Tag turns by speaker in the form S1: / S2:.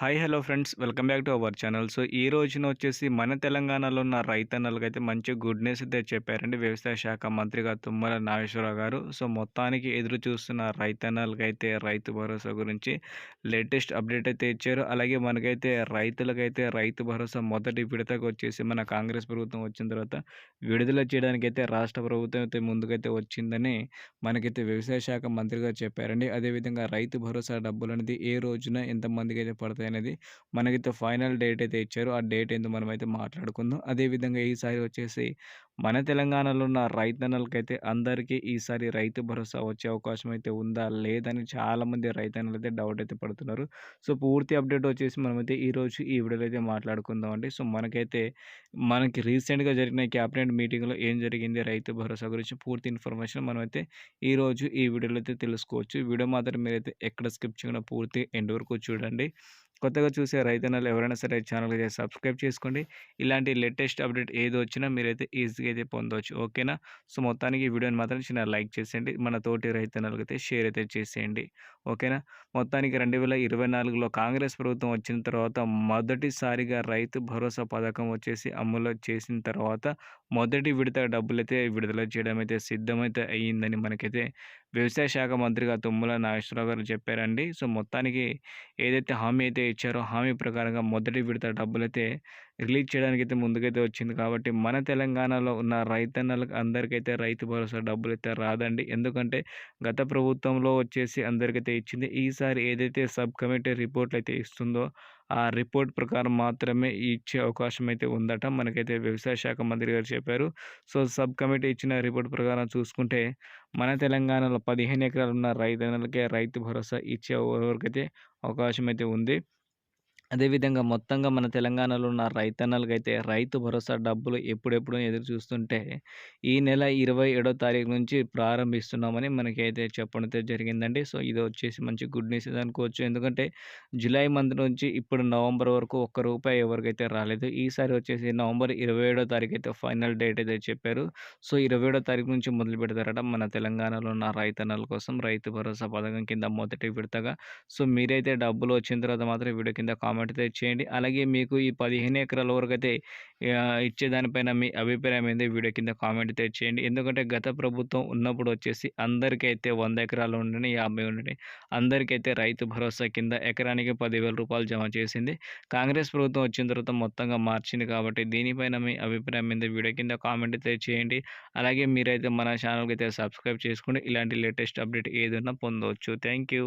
S1: Hi hello friends. Welcome back to our channel. So ఈ రోజున వచ్చేసి మన తెలంగాణలో ఉన్న రైతన్నలకైతే మంచి గుడ్ న్యూస్ అయితే చెప్పారండి. వ్యవసాయ శాఖ మంత్రిగా తుమ్మల నాగేశ్వరరావు గారు. సో మొత్తానికి ఎదురు చూస్తున్న రైతన్నలకైతే రైతు భరోసా గురించి లేటెస్ట్ అప్డేట్ అయితే ఇచ్చారు. అలాగే మనకైతే రైతులకైతే రైతు భరోసా మొదటి విడతకు వచ్చేసి మన కాంగ్రెస్ ప్రభుత్వం వచ్చిన తర్వాత విడుదల చేయడానికి అయితే రాష్ట్ర ప్రభుత్వం అయితే ముందుకైతే వచ్చిందని మనకైతే వ్యవసాయ శాఖ మంత్రిగా చెప్పారండి. అదేవిధంగా రైతు భరోసా డబ్బులు అనేది ఏ రోజున ఎంతమందికి అయితే పడతాయి అనేది మనకైతే ఫైనల్ డేట్ అయితే ఇచ్చారు. ఆ డేట్ ఏందో మనమైతే మాట్లాడుకుందాం. అదేవిధంగా ఈసారి వచ్చేసి మన తెలంగాణలో ఉన్న రైతన్నలకైతే అందరికీ ఈసారి రైతు భరోసా వచ్చే అవకాశం అయితే ఉందా? లేదని చాలామంది రైతన్నలు అయితే డౌట్ అయితే పడుతున్నారు. సో పూర్తి అప్డేట్ వచ్చేసి మనమైతే ఈరోజు ఈ వీడియోలో అయితే మాట్లాడుకుందాం అండి. సో మనకైతే మనకి రీసెంట్గా జరిగిన క్యాబినెట్ మీటింగ్లో ఏం జరిగింది? రైతు భరోసా గురించి పూర్తి ఇన్ఫర్మేషన్ మనమైతే ఈరోజు ఈ వీడియోలో అయితే తెలుసుకోవచ్చు. వీడియో మాత్రం మీరైతే ఎక్కడ స్కిప్ చేయకుండా పూర్తి ఎండ్ వరకు చూడండి. కొత్తగా చూసే రైతన్నలు ఎవరైనా సరే ఛానల్ అయితే సబ్స్క్రైబ్ చేసుకోండి. ఇలాంటి లేటెస్ట్ అప్డేట్ ఏది వచ్చినా మీరైతే ఈజీగా అయితే పొందవచ్చు ఓకేనా? సో మొత్తానికి ఈ వీడియోని మాత్రం చిన్న లైక్ చేసేయండి. మన తోటి రైతన్నలకు నలిగితే షేర్ అయితే చేసేయండి. ఓకేనా? మొత్తానికి రెండు వేల ఇరవై నాలుగులో కాంగ్రెస్ ప్రభుత్వం వచ్చిన తర్వాత మొదటిసారిగా రైతు భరోసా పథకం వచ్చేసి అమలు చేసిన తర్వాత మొదటి విడత డబ్బులైతే విడుదల చేయడం అయితే సిద్ధమైతే అయ్యిందని మనకైతే వ్యవసాయ శాఖ మంత్రిగా తుమ్మల నాగేశ్వరరావు గారు చెప్పారండి. సో మొత్తానికి ఏదైతే హామీ అయితే ఇచ్చారో హామీ ప్రకారంగా మొదటి విడత డబ్బులైతే రిలీజ్ చేయడానికి అయితే ముందుకైతే వచ్చింది. కాబట్టి మన తెలంగాణలో ఉన్న రైతన్నలకు అందరికైతే రైతు భరోసా డబ్బులు అయితే రాదండి. ఎందుకంటే గత ప్రభుత్వంలో వచ్చేసి అందరికైతే ఇచ్చింది. ఈసారి ఏదైతే సబ్ కమిటీ రిపోర్ట్లు అయితే ఇస్తుందో ఆ రిపోర్ట్ ప్రకారం మాత్రమే ఇచ్చే అవకాశం అయితే ఉందట. మనకైతే వ్యవసాయ శాఖ మంత్రి గారు చెప్పారు. సో సబ్ కమిటీ ఇచ్చిన రిపోర్ట్ ప్రకారం చూసుకుంటే మన తెలంగాణలో పదిహేను ఎకరాలు ఉన్న రైతన్నలకే రైతు భరోసా ఇచ్చే వరకైతే అవకాశం అయితే ఉంది. అదేవిధంగా మొత్తంగా మన తెలంగాణలో ఉన్న రైతన్నలకైతే రైతు భరోసా డబ్బులు ఎప్పుడెప్పుడు ఎదురు చూస్తుంటే ఈ నెల ఇరవై ఏడో తారీఖు నుంచి ప్రారంభిస్తున్నామని మనకైతే చెప్పడం జరిగిందండి. సో ఇది వచ్చేసి మంచి గుడ్ న్యూస్ అనుకోవచ్చు. ఎందుకంటే జూలై మంత్ నుంచి ఇప్పుడు నవంబర్ వరకు ఒక్క రూపాయి ఎవరికైతే రాలేదు ఈసారి వచ్చేసి నవంబర్ ఇరవై ఏడో తారీఖు అయితే ఫైనల్ డేట్ అయితే చెప్పారు. సో ఇరవై ఏడో తారీఖు నుంచి మొదలు పెడతారట మన తెలంగాణలో ఉన్న రైతన్నల కోసం రైతు భరోసా పథకం కింద మొదటి విడతగా. సో మీరైతే డబ్బులు వచ్చిన తర్వాత మాత్రం వీడియో కింద కామెంట్ మట్టితో చేయండి. అలాగే మీకు ఈ పదిహేను ఎకరాల వరకు అయితే ఇచ్చేదానిపైన మీ అభిప్రాయం ఏంది వీడియో కింద కామెంట్ అయితే చేయండి. ఎందుకంటే గత ప్రభుత్వం ఉన్నప్పుడు వచ్చేసి అందరికైతే వంద ఎకరాలు ఉండని యాభై ఉండని అందరికైతే రైతు భరోసా కింద ఎకరానికి పదివేల రూపాయలు జమ చేసింది. కాంగ్రెస్ ప్రభుత్వం వచ్చిన తర్వాత మొత్తంగా మార్చింది కాబట్టి దీనిపైన మీ అభిప్రాయం ఏంది వీడియో కింద కామెంట్ అయితే చేయండి. అలాగే మీరైతే మన ఛానల్కి అయితే సబ్స్క్రైబ్ చేసుకోండి. ఇలాంటి లేటెస్ట్ అప్డేట్ ఏదైనా పొందవచ్చు థ్యాంక్ యూ.